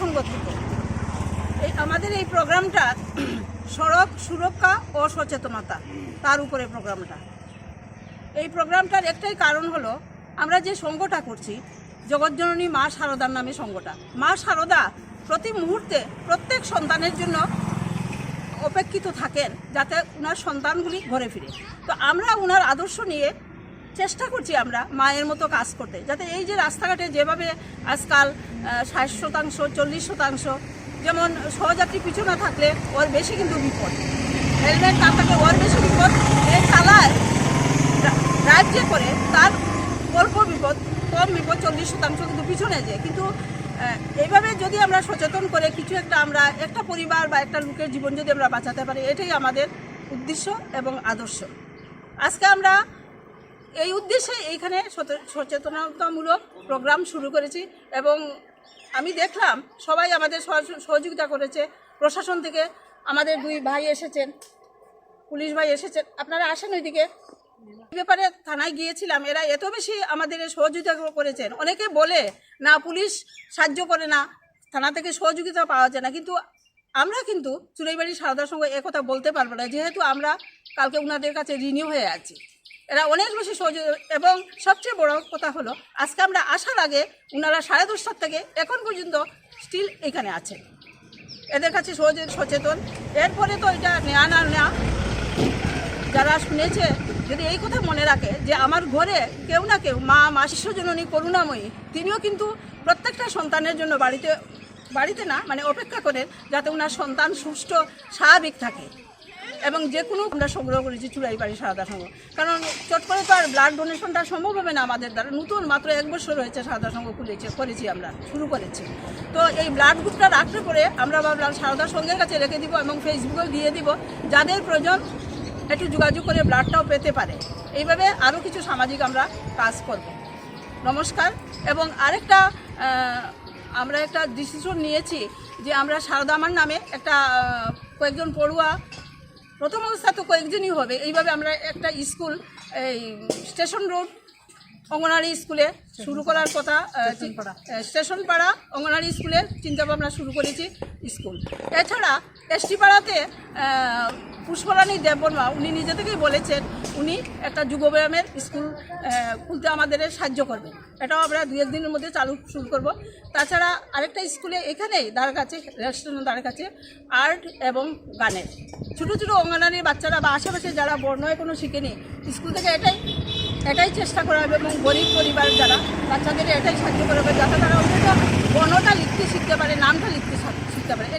সংগঠিত এই আমাদের এই প্রোগ্রামটা সড়ক সুরক্ষা ও সচেতনতা, তার উপরে প্রোগ্রামটা। এই প্রোগ্রামটার একটাই কারণ হলো, আমরা যে সঙ্গটা করছি জগৎজননী মা সারদার নামে সঙ্গটা। মা সারদা প্রতি মুহূর্তে প্রত্যেক সন্তানের জন্য অপেক্ষিত থাকেন, যাতে ওনার সন্তানগুলি ঘরে ফিরে। তো আমরা ওনার আদর্শ নিয়ে চেষ্টা করছি আমরা মায়ের মতো কাজ করতে। যাতে এই যে রাস্তাঘাটে যেভাবে আজকাল ষাট শতাংশ, চল্লিশ শতাংশ, যেমন সহযাত্রী পিছনে থাকলে ওর বেশি কিন্তু বিপদ। হেলমেট না থাকলে ওর বেশি বিপদ। এই চালায় ড্রাইভ যে করে তার অল্প বিপদ, কম বিপদ, চল্লিশ শতাংশ কিন্তু পিছনে যায়। কিন্তু এইভাবে যদি আমরা সচেতন করে কিছু একটা আমরা, একটা পরিবার বা একটা লোকের জীবন যদি আমরা বাঁচাতে পারি, এটাই আমাদের উদ্দেশ্য এবং আদর্শ। আজকে আমরা এই উদ্দেশ্যে এইখানে সচেতনতামূলক প্রোগ্রাম শুরু করেছি এবং আমি দেখলাম সবাই আমাদের সহযোগিতা করেছে। প্রশাসন থেকে আমাদের দুই ভাই এসেছেন, পুলিশ ভাই এসেছেন। আপনারা আসেন ওইদিকে। ব্যাপারে থানায় গিয়েছিলাম, এরা এত বেশি আমাদের সহযোগিতা করেছেন। অনেকে বলে, না, পুলিশ সাহায্য করে না, থানা থেকে সহযোগিতা পাওয়া যায় না। কিন্তু আমরা কিন্তু চুরাইবাড়ি সারদার সঙ্গে একথা বলতে পারব না, যেহেতু আমরা কালকে ওনাদের কাছে ঋণী হয়ে আছি। এরা অনেক বেশি সহযোগিতা এবং সবচেয়ে বড় কথা হলো, আজকে আমরা আসার আগে ওনারা সাড়ে দশটার থেকে এখন পর্যন্ত স্টিল এখানে আছে এদের কাছে সহজে সচেতন। এরপরে তো এটা নেয়া না নেয়া, যারা শুনেছে, যদি এই কথা মনে রাখে যে আমার ঘরে কেউ না কেউ, মা মা শিশুজননী করুণাময়ী, তিনিও কিন্তু প্রত্যেকটা সন্তানের জন্য বাড়িতে বাড়িতে না মানে অপেক্ষা করেন যাতে ওনার সন্তান সুস্থ স্বাভাবিক থাকে। এবং যে কোনো আমরা সংগ্রহ করেছি চুড়াই বাড়ি সারদা সংঘ কারণ চট করে তো আর ব্লাড ডোনেশনটা সম্ভব হবে না আমাদের দ্বারা। নতুন মাত্র এক বছর হয়েছে সারদা সংঘ খুলেছে করেছি আমরা, শুরু করেছি। তো এই ব্লাড গ্রুপটা রাখতে পরে আমরা ভাবলাম সারদা সংঘের কাছে রেখে দিব এবং ফেসবুকেও দিয়ে দিব, যাদের প্রয়োজন একটু যোগাযোগ করে ব্লাডটাও পেতে পারে। এইভাবে আরও কিছু সামাজিক আমরা কাজ করব। নমস্কার। এবং আরেকটা আমরা একটা ডিসিশন নিয়েছি যে আমরা সারদামার নামে একটা কয়েকজন পড়ুয়া প্রথম অবস্থা তো কয়েকদিনই হবে। এইভাবে আমরা একটা স্কুল এই স্টেশন রোড অঙ্গনারী স্কুলে শুরু করার কথা স্টেশন পাড়া। অঙ্গনারী স্কুলে চিন্তাভাবনা শুরু করেছি স্কুল। এছাড়া এসটি পাড়াতে পুষ্পরানী দেববর্মা, উনি নিজে থেকেই বলেছেন, উনি একটা যুবব্যায়ামের স্কুল খুলতে আমাদের সাহায্য করবেন। এটাও আমরা দুই একদিনের মধ্যে চালু শুরু করব। তাছাড়া আরেকটা স্কুলে এখানেই দ্বার কাছে, রেস্টুরেন্ট দ্বার কাছে, আর্ট এবং গানের। ছোটো ছোটো অঙ্গনারীর বাচ্চারা বা আশেপাশে যারা বর্ণয় কোনো শিখেনি, স্কুল থেকে এটাই এটাই চেষ্টা করা হবে এবং গরিব পরিবার যারা, বাচ্চাদের এটাই সাহায্য করা হবে যাতে তারা অন্তত বর্ণটা লিখতে শিখতে পারে, নামটা লিখতে শিখতে পারে।